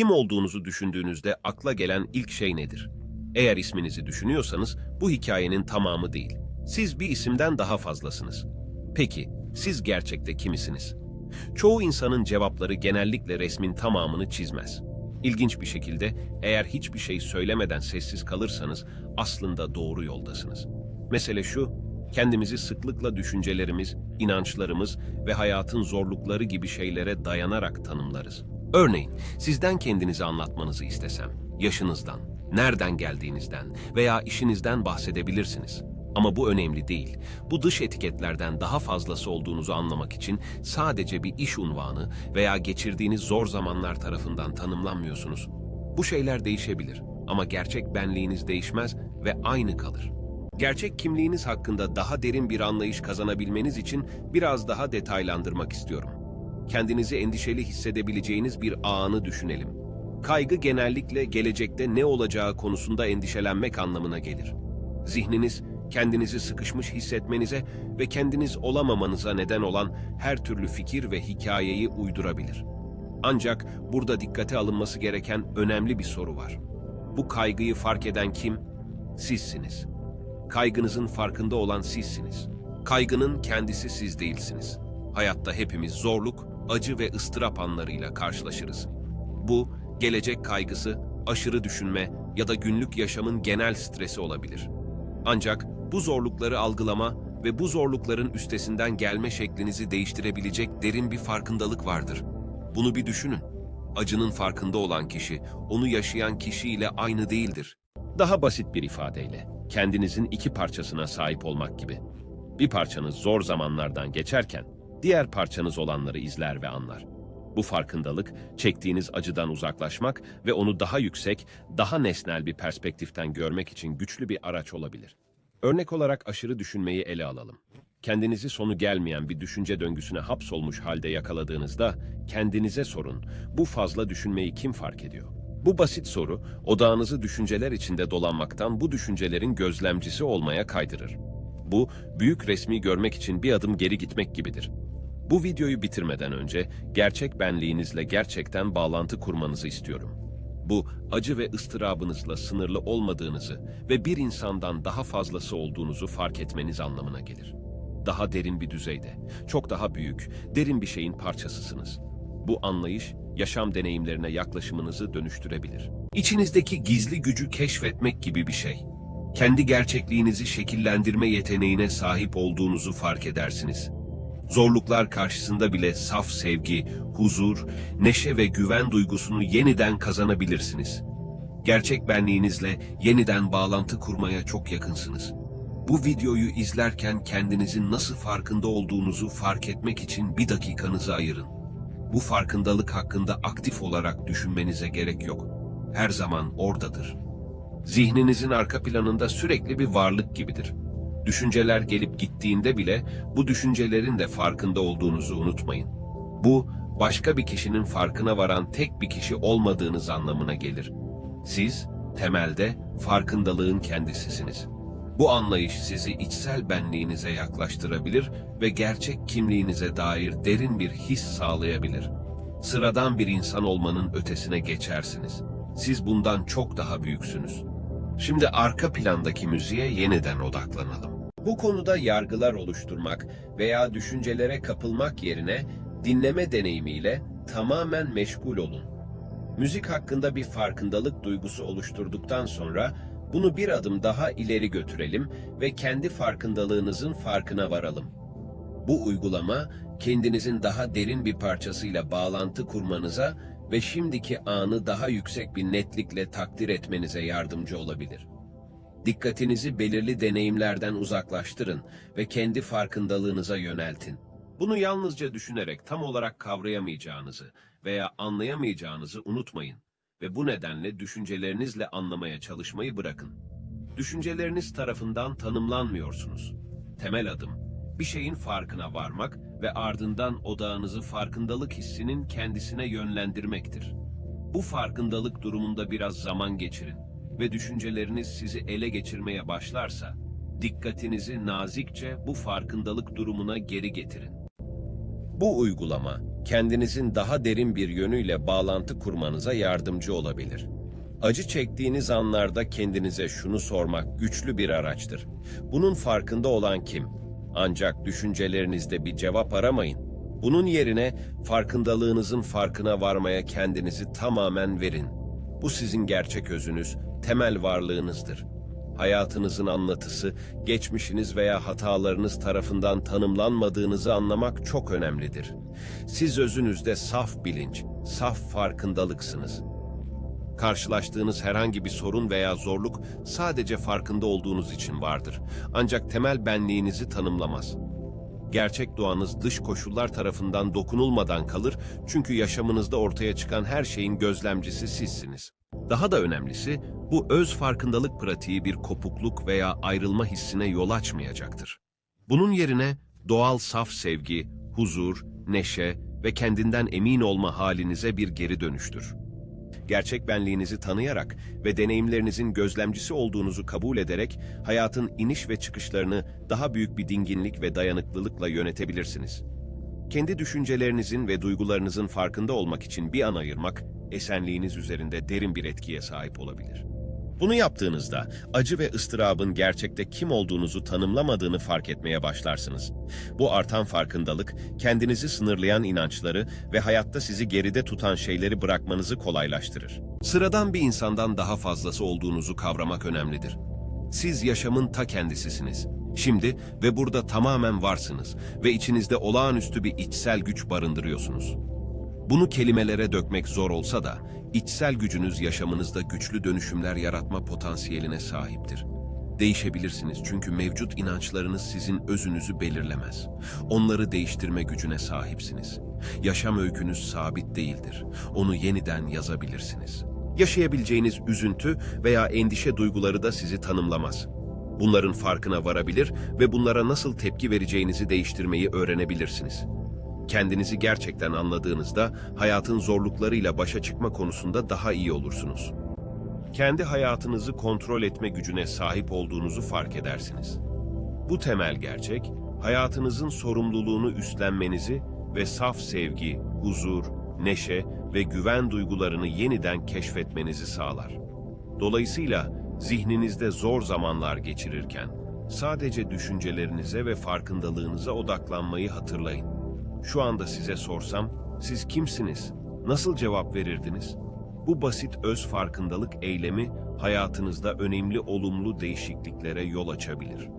Kim olduğunuzu düşündüğünüzde akla gelen ilk şey nedir? Eğer isminizi düşünüyorsanız bu hikayenin tamamı değil. Siz bir isimden daha fazlasınız. Peki, siz gerçekte kimisiniz? Çoğu insanın cevapları genellikle resmin tamamını çizmez. İlginç bir şekilde eğer hiçbir şey söylemeden sessiz kalırsanız aslında doğru yoldasınız. Mesele şu, kendimizi sıklıkla düşüncelerimiz, inançlarımız ve hayatın zorlukları gibi şeylere dayanarak tanımlarız. Örneğin, sizden kendinizi anlatmanızı istesem, yaşınızdan, nereden geldiğinizden veya işinizden bahsedebilirsiniz. Ama bu önemli değil. Bu dış etiketlerden daha fazlası olduğunuzu anlamak için sadece bir iş unvanı veya geçirdiğiniz zor zamanlar tarafından tanımlanmıyorsunuz. Bu şeyler değişebilir ama gerçek benliğiniz değişmez ve aynı kalır. Gerçek kimliğiniz hakkında daha derin bir anlayış kazanabilmeniz için biraz daha detaylandırmak istiyorum. Kendinizi endişeli hissedebileceğiniz bir anı düşünelim. Kaygı genellikle gelecekte ne olacağı konusunda endişelenmek anlamına gelir. Zihniniz kendinizi sıkışmış hissetmenize ve kendiniz olamamanıza neden olan her türlü fikir ve hikayeyi uydurabilir. Ancak burada dikkate alınması gereken önemli bir soru var. Bu kaygıyı fark eden kim? Sizsiniz. Kaygınızın farkında olan sizsiniz. Kaygının kendisi siz değilsiniz. Hayatta hepimiz zorluk, acı ve ıstırap anlarıyla karşılaşırız. Bu, gelecek kaygısı, aşırı düşünme ya da günlük yaşamın genel stresi olabilir. Ancak bu zorlukları algılama ve bu zorlukların üstesinden gelme şeklinizi değiştirebilecek derin bir farkındalık vardır. Bunu bir düşünün. Acının farkında olan kişi, onu yaşayan kişiyle aynı değildir. Daha basit bir ifadeyle, kendinizin iki parçasına sahip olmak gibi. Bir parçanız zor zamanlardan geçerken, diğer parçanız olanları izler ve anlar. Bu farkındalık, çektiğiniz acıdan uzaklaşmak ve onu daha yüksek, daha nesnel bir perspektiften görmek için güçlü bir araç olabilir. Örnek olarak aşırı düşünmeyi ele alalım. Kendinizi sonu gelmeyen bir düşünce döngüsüne hapsolmuş halde yakaladığınızda kendinize sorun, bu fazla düşünmeyi kim fark ediyor? Bu basit soru, odağınızı düşünceler içinde dolanmaktan bu düşüncelerin gözlemcisi olmaya kaydırır. Bu, büyük resmi görmek için bir adım geri gitmek gibidir. Bu videoyu bitirmeden önce gerçek benliğinizle gerçekten bağlantı kurmanızı istiyorum. Bu acı ve ıstırabınızla sınırlı olmadığınızı ve bir insandan daha fazlası olduğunuzu fark etmeniz anlamına gelir. Daha derin bir düzeyde, çok daha büyük, derin bir şeyin parçasısınız. Bu anlayış yaşam deneyimlerine yaklaşımınızı dönüştürebilir. İçinizdeki gizli gücü keşfetmek gibi bir şey. Kendi gerçekliğinizi şekillendirme yeteneğine sahip olduğunuzu fark edersiniz. Zorluklar karşısında bile saf sevgi, huzur, neşe ve güven duygusunu yeniden kazanabilirsiniz. Gerçek benliğinizle yeniden bağlantı kurmaya çok yakınsınız. Bu videoyu izlerken kendinizin nasıl farkında olduğunuzu fark etmek için bir dakikanızı ayırın. Bu farkındalık hakkında aktif olarak düşünmenize gerek yok. Her zaman oradadır. Zihninizin arka planında sürekli bir varlık gibidir. Düşünceler gelip gittiğinde bile bu düşüncelerin de farkında olduğunuzu unutmayın. Bu, başka bir kişinin farkına varan tek bir kişi olmadığınız anlamına gelir. Siz, temelde farkındalığın kendisisiniz. Bu anlayış sizi içsel benliğinize yaklaştırabilir ve gerçek kimliğinize dair derin bir his sağlayabilir. Sıradan bir insan olmanın ötesine geçersiniz. Siz bundan çok daha büyüksünüz. Şimdi arka plandaki müziğe yeniden odaklanalım. Bu konuda yargılar oluşturmak veya düşüncelere kapılmak yerine dinleme deneyimiyle tamamen meşgul olun. Müzik hakkında bir farkındalık duygusu oluşturduktan sonra bunu bir adım daha ileri götürelim ve kendi farkındalığınızın farkına varalım. Bu uygulama kendinizin daha derin bir parçasıyla bağlantı kurmanıza ve şimdiki anı daha yüksek bir netlikle takdir etmenize yardımcı olabilir. Dikkatinizi belirli deneyimlerden uzaklaştırın ve kendi farkındalığınıza yöneltin. Bunu yalnızca düşünerek tam olarak kavrayamayacağınızı veya anlayamayacağınızı unutmayın ve bu nedenle düşüncelerinizle anlamaya çalışmayı bırakın. Düşünceleriniz tarafından tanımlanmıyorsunuz. Temel adım, bir şeyin farkına varmak ve ardından odağınızı farkındalık hissinin kendisine yönlendirmektir. Bu farkındalık durumunda biraz zaman geçirin ve düşünceleriniz sizi ele geçirmeye başlarsa, dikkatinizi nazikçe bu farkındalık durumuna geri getirin. Bu uygulama kendinizin daha derin bir yönüyle bağlantı kurmanıza yardımcı olabilir. Acı çektiğiniz anlarda kendinize şunu sormak güçlü bir araçtır. Bunun farkında olan kim? Ancak düşüncelerinizde bir cevap aramayın. Bunun yerine farkındalığınızın farkına varmaya kendinizi tamamen verin. Bu sizin gerçek özünüz, temel varlığınızdır. Hayatınızın anlatısı, geçmişiniz veya hatalarınız tarafından tanımlanmadığınızı anlamak çok önemlidir. Siz özünüzde saf bilinç, saf farkındalıksınız. Karşılaştığınız herhangi bir sorun veya zorluk sadece farkında olduğunuz için vardır. Ancak temel benliğinizi tanımlamaz. Gerçek doğanız dış koşullar tarafından dokunulmadan kalır çünkü yaşamınızda ortaya çıkan her şeyin gözlemcisi sizsiniz. Daha da önemlisi, bu öz farkındalık pratiği bir kopukluk veya ayrılma hissine yol açmayacaktır. Bunun yerine doğal saf sevgi, huzur, neşe ve kendinden emin olma halinize bir geri dönüştür. Gerçek benliğinizi tanıyarak ve deneyimlerinizin gözlemcisi olduğunuzu kabul ederek hayatın iniş ve çıkışlarını daha büyük bir dinginlik ve dayanıklılıkla yönetebilirsiniz. Kendi düşüncelerinizin ve duygularınızın farkında olmak için bir an ayırmak, esenliğiniz üzerinde derin bir etkiye sahip olabilir. Bunu yaptığınızda acı ve ıstırabın gerçekte kim olduğunuzu tanımlamadığını fark etmeye başlarsınız. Bu artan farkındalık, kendinizi sınırlayan inançları ve hayatta sizi geride tutan şeyleri bırakmanızı kolaylaştırır. Sıradan bir insandan daha fazlası olduğunuzu kavramak önemlidir. Siz yaşamın ta kendisisiniz. Şimdi ve burada tamamen varsınız ve içinizde olağanüstü bir içsel güç barındırıyorsunuz. Bunu kelimelere dökmek zor olsa da, içsel gücünüz yaşamınızda güçlü dönüşümler yaratma potansiyeline sahiptir. Değişebilirsiniz çünkü mevcut inançlarınız sizin özünüzü belirlemez. Onları değiştirme gücüne sahipsiniz. Yaşam öykünüz sabit değildir. Onu yeniden yazabilirsiniz. Yaşayabileceğiniz üzüntü veya endişe duyguları da sizi tanımlamaz. Bunların farkına varabilir ve bunlara nasıl tepki vereceğinizi değiştirmeyi öğrenebilirsiniz. Kendinizi gerçekten anladığınızda hayatın zorluklarıyla başa çıkma konusunda daha iyi olursunuz. Kendi hayatınızı kontrol etme gücüne sahip olduğunuzu fark edersiniz. Bu temel gerçek, hayatınızın sorumluluğunu üstlenmenizi ve saf sevgi, huzur, neşe ve güven duygularını yeniden keşfetmenizi sağlar. Dolayısıyla zihninizde zor zamanlar geçirirken sadece düşüncelerinize ve farkındalığınıza odaklanmayı hatırlayın. Şu anda size sorsam, siz kimsiniz? Nasıl cevap verirdiniz? Bu basit öz farkındalık eylemi hayatınızda önemli olumlu değişikliklere yol açabilir.